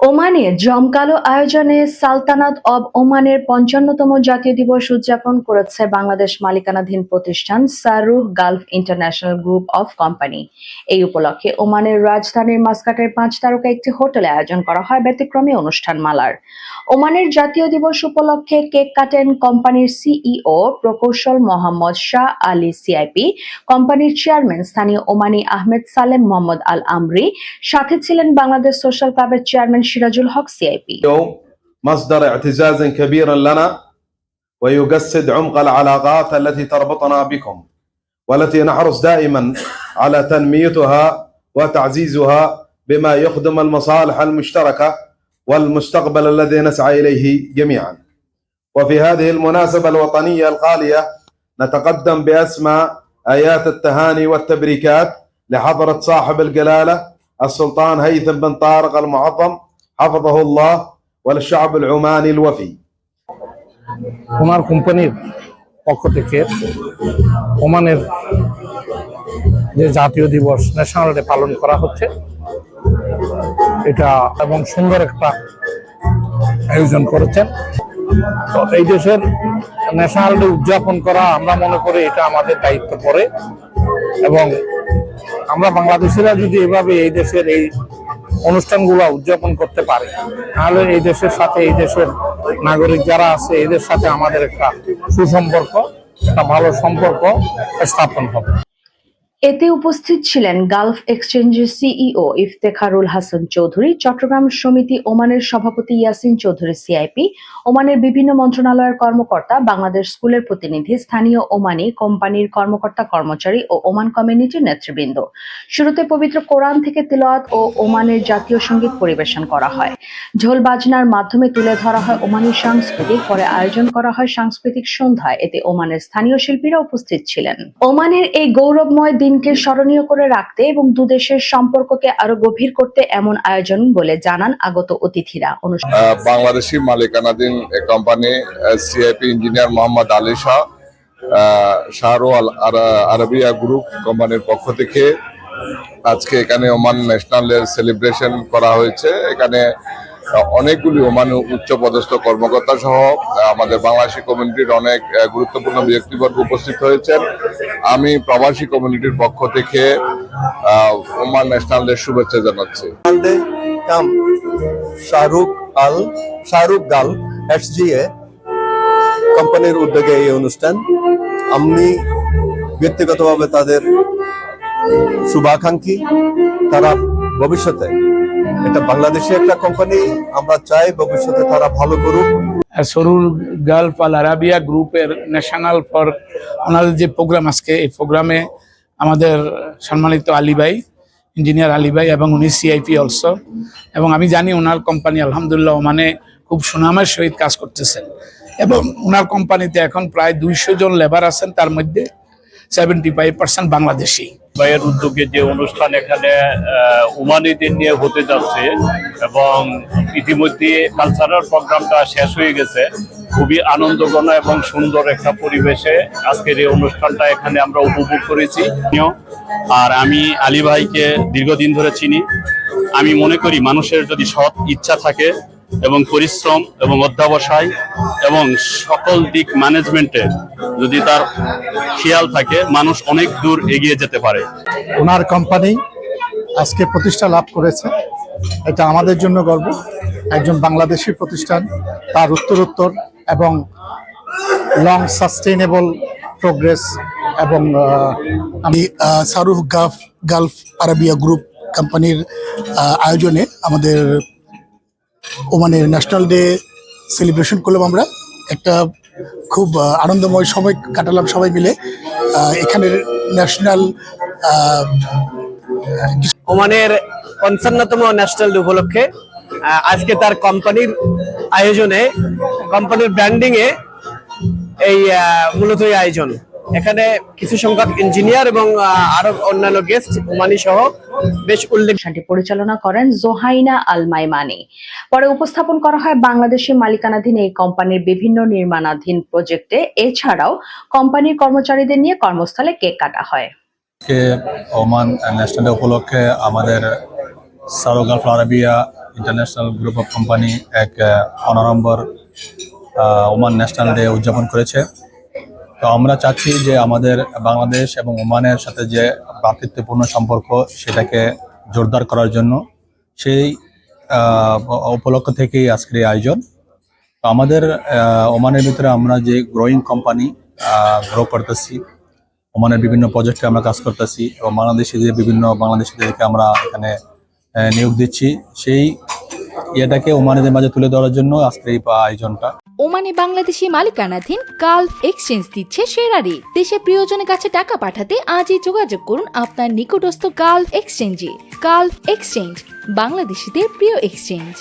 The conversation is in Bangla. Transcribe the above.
ওমানে জমকালো আয়োজনে সালতানাত অব ওমানের পঞ্চান্নতম জাতীয় দিবস উদযাপন করেছে বাংলাদেশ মালিকানাধীন প্রতিষ্ঠান সারুহ Gulf international group of company. এই উপলক্ষে ওমানের রাজধানীর মাস্কাটের পাঁচ তারকা একটি হোটেলে আয়োজন করা হয় ব্যতিক্রমী অনুষ্ঠান মালার ওমানের জাতীয় দিবস উপলক্ষে কেক কাটেন কোম্পানির সিইও প্রকৌশল মোহাম্মদ শাহ আলী সিআইপি, কোম্পানির চেয়ারম্যান স্থানীয় Omani Ahmed Salem Mohammad Al Amri সাথে ছিলেন বাংলাদেশ সোশ্যাল ক্লাবের চেয়ারম্যান سراج الحق سي اي بي اليوم مصدر اعتزاز كبير لنا ويجسد عمق العلاقات التي تربطنا بكم والتي نحرص دائما على تنميتها وتعزيزها بما يخدم المصالح المشتركة والمستقبل الذي نسعى إليه جميعا. وفي هذه المناسبة الوطنية الغاليه نتقدم باسمى آيات التهاني والتبريكات لحضرة صاحب الجلالة السلطان هيثم بن طارق المعظم حفظه الله والشعب العماني الوفي ওনার কোম্পানির পক্ষ থেকে ওমানের যে জাতীয় দিবস ন্যাশনাল ডে পালন করা হচ্ছে। এটা এবং সুন্দর একটা আয়োজন করেছেন। তো এই দেশের ন্যাশনাল ডে উদযাপন করা আমরা মনে করি এটা আমাদের দায়িত্ব পড়ে এবং আমরা বাংলাদেশিরা যদি এভাবে এই দেশের এই অনুষ্ঠানগুলো উদযাপন করতে পারি। তাহলে এই দেশের সাথে এই দেশের নাগরিক যারা আছে, এদের সাথে আমাদের একটা সুসম্পর্ক, একটা ভালো সম্পর্ক স্থাপন হবে। এতে উপস্থিত ছিলেন গালফ এক্সচেঞ্জের সিইও ইফতেখারুল হাসান চৌধুরী, চট্টগ্রাম সমিতি ওমানের সভাপতি ইয়াসিন চৌধুরী, সিআইপি, ওমানের বিভিন্ন মন্ত্রণালয়ের কর্মকর্তা, বাংলাদেশ স্কুলের প্রতিনিধি, স্থানীয় ওমানি কোম্পানির কর্মকর্তা, কর্মচারী ও ওমান কমিউনিটির নেতৃবৃন্দ। শুরুতে পবিত্র কোরআন থেকে তিলাওয়াত ও ওমানের জাতীয় সংগীত পরিবেশন করা হয়। ঝোল বাজনার মাধ্যমে তুলে ধরা হয় ওমানি সাংস্কৃতিক, পরে আয়োজন করা হয় সাংস্কৃতিক সন্ধ্যায়। এতে ওমানের স্থানীয় শিল্পীরা উপস্থিত ছিলেন। ওমানের এই গৌরবময় দিনকে স্মরণীয় করে রাখতে এবং দুদেশের সম্পর্ককে আরও গভীর করতে এমন আয়োজন বলে জানান আগত অতিথিরা। বাংলাদেশি মালিকানাধীন company CIP engineer Mohammad Ali Shah ah, শাহরু আল আরা- আরবিয়া গ্রুপ কোম্পানির পক্ষ থেকে আজকে এখানে ওমান ন্যাশনাল সেলিব্রেশন করা হয়েছে। এখানে অনেকগুলি ওমান উচ্চপদস্থ কর্মকর্তা সহ আমাদের বাংলাদেশি কমিউনিটির অনেক গুরুত্বপূর্ণ ব্যক্তিবর্গ উপস্থিত হয়েছেন। আমি প্রবাসী কমিউনিটির পক্ষ থেকে ওমান ন্যাশনালের শুভেচ্ছা জানাচ্ছি। শাহরুখ আল শাহরুখ গাল এসজিএ কোম্পানির উদ্যোগে এই অনুষ্ঠান। আমি ব্যক্তিগতভাবে তাদের শুভাকাঙ্ক্ষী, তারা ভবিষ্যতে এটা বাংলাদেশি একটা কোম্পানি আমরা চাই ভবিষ্যতে তারা ভালো করুক। সরুল গালফ আল আরাবিয়া গ্রুপের ন্যাশনাল ফর ওনাদের যে প্রোগ্রাম আজকে, এই প্রোগ্রামে আমাদের সম্মানিত আলী ভাই, ইঞ্জিনিয়ার আলী ভাই এবং উনি সিআইপি অলসো এবং আমি জানি ওনার কোম্পানি আলহামদুলিল্লাহ মানে খুব সুনামের সহিত কাজ করতেছেন। এবং ওনার কোম্পানিতে এখন প্রায় দুইশো জন লেবার আছেন, তার মধ্যে সেভেন্টি ফাইভ পার্সেন্ট বাংলাদেশি। ভাইয়ের উদ্যোগে যে অনুষ্ঠান এখানে উমানিদের নিয়ে হতে যাচ্ছে এবং ইতিমধ্যে কালচারাল প্রোগ্রামটা শেষ হয়ে গেছে। খুবই আনন্দঘন এবং সুন্দর একটা পরিবেশে আজকের এই অনুষ্ঠানটা এখানে আমরা উপভোগ করেছি। আর আমি আলী ভাইকে দীর্ঘদিন ধরে চিনি। আমি মনে করি মানুষের যদি সৎ ইচ্ছা থাকে এবং পরিশ্রম এবং অধ্যাবসায় এবং সকল দিক ম্যানেজমেন্টে যদি তার খেয়াল থাকে, মানুষ অনেক দূর এগিয়ে যেতে পারে। ওনার কোম্পানি আজকে প্রতিষ্ঠা লাভ করেছে। এটা আমাদের জন্য গর্ব। একজন বাংলাদেশি প্রতিষ্ঠান, তার উত্তরোত্তর এবং লং সাস্টেইনেবল প্রোগ্রেস এবং আমি শাহরুখ গাফ, গালফ আরাবিয়া গ্রুপ কোম্পানির আয়োজনে আমাদের ওমানের ন্যাশনাল ডে সেলিব্রেশন করলাম আমরা। একটা খুব আনন্দময় সময় কাটালাম সবাই মিলে। এখানের ন্যাশনাল ওমানের পঞ্চান্নতম ন্যাশনাল ডে উপলক্ষে আজকে তার কোম্পানির আয়োজনে, কোম্পানির ব্র্যান্ডিং এ এই মূলত এই আয়োজন। এখানে কিছু সংখ্যক ইঞ্জিনিয়ার এবং আহ, আরও অন্যান্য গেস্ট ওমানি সহ বেশ উল্লেখ পরিচালনা করেন জোহাইনা আল মাইমানি পরে উপস্থাপন করা হয় বাংলাদেশি মালিকানাধীন এই কোম্পানির বিভিন্ন নির্মাণাধীন প্রজেক্টে। এছাড়াও কোম্পানির কর্মচারীদের নিয়ে কর্মস্থলে কেক কাটা হয়। আজকে ওমান ন্যাশনাল ডে উপলক্ষে আমাদের সারোগাল Arabia international group of company এক অনারম্বর ওমান ন্যাশনাল ডে উদযাপন করেছে। তো আমরা চাচ্ছি যে আমাদের বাংলাদেশ এবং ওমানের সাথে যে ভ্রাতৃত্বপূর্ণ সম্পর্ক সেটাকে জোরদার করার জন্য সেই উপলক্ষ থেকেই আজকের এই আয়োজন। তো আমাদের ওমানের ভিতরে আমরা যে গ্রোয়িং কোম্পানি গ্রো করতেছি, ওমানের বিভিন্ন প্রজেক্টে আমরা কাজ করতেছি এবং বাংলাদেশে যে বিভিন্ন বাংলাদেশিদেরকে আমরা এখানে নিয়োগ দিচ্ছি। সেই ইয়েটাকে ওমানিদের মাঝে তুলে ধরার জন্য আজকের এই আয়োজনটা। ওমানে বাংলাদেশি মালিকানাধীন গালফ এক্সচেঞ্জ দিচ্ছে সেরা দেশে প্রিয়জনের কাছে টাকা পাঠাতে আজই যোগাযোগ করুন আপনার নিকটস্থ কালফ এক্সচেঞ্জে। গালফ এক্সচেঞ্জ, বাংলাদেশিদের প্রিয় এক্সচেঞ্জ।